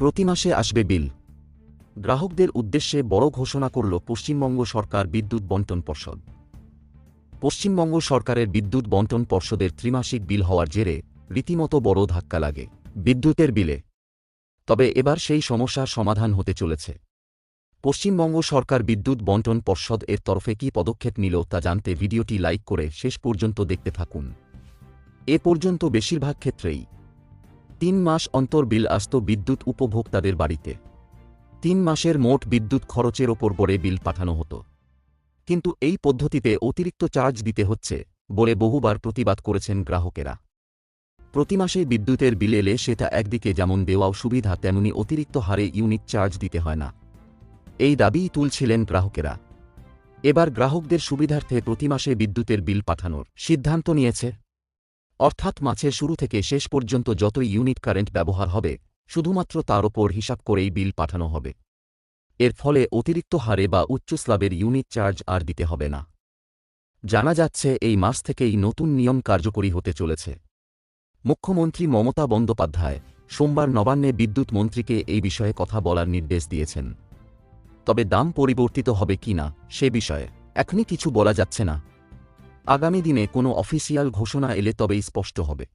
প্রতি মাসে আসবে বিল। গ্রাহকদের উদ্দেশ্যে বড় ঘোষণা করল পশ্চিমবঙ্গ সরকার বিদ্যুৎ বন্টন পর্ষদ। পশ্চিমবঙ্গ সরকারের বিদ্যুৎ বন্টন পর্ষদের ত্রিমাসিক বিল হওয়ার জেরে রীতিমতো বড় ধাক্কা লাগে বিদ্যুতের বিলে। তবে এবার সেই সমস্যার সমাধান হতে চলেছে। পশ্চিমবঙ্গ সরকার বিদ্যুৎ বন্টন পর্ষদ এর তরফে কী পদক্ষেপ নিল তা জানতে ভিডিওটি লাইক করে শেষ পর্যন্ত দেখতে থাকুন। এ পর্যন্ত বেশিরভাগ ক্ষেত্রেই তিন মাস অন্তর বিল আসত বিদ্যুৎ উপভোক্তাদের বাড়িতে। তিন মাসের মোট বিদ্যুৎ খরচের ওপর পড়ে বিল পাঠানো হতো। কিন্তু এই পদ্ধতিতে অতিরিক্ত চার্জ দিতে হচ্ছে বলে বহুবার প্রতিবাদ করেছেন গ্রাহকেরা। প্রতি মাসে বিদ্যুতের বিল এলে সেটা একদিকে যেমন দেওয়াও সুবিধা, তেমনি অতিরিক্ত হারে ইউনিট চার্জ দিতে হয় না। এই দাবিই তুলছিলেন গ্রাহকেরা। এবার গ্রাহকদের সুবিধার্থে প্রতি মাসে বিদ্যুতের বিল পাঠানোর সিদ্ধান্ত নিয়েছে অর্থাৎ মাছের শুরু থেকে শেষ পর্যন্ত যতই ইউনিট কারেন্ট ব্যবহার হবে, শুধুমাত্র তার ওপর হিসাব করেই বিল পাঠানো হবে। এর ফলে অতিরিক্ত হারে বা উচ্চ স্ল্যাবের ইউনিট চার্জ আর দিতে হবে না। জানা যাচ্ছে, এই মাস থেকেই নতুন নিয়ম কার্যকরী হতে চলেছে। মুখ্যমন্ত্রী মমতা বন্দ্যোপাধ্যায় সোমবার নবান্নে বিদ্যুৎ মন্ত্রীকে এই বিষয়ে কথা বলার নির্দেশ দিয়েছেন। তবে দাম পরিবর্তিত হবে কি না, সে বিষয়ে এখনই কিছু বলা যাচ্ছে না। আগামী দিনে কোনো অফিসিয়াল ঘোষণা এলে তবেই স্পষ্ট হবে।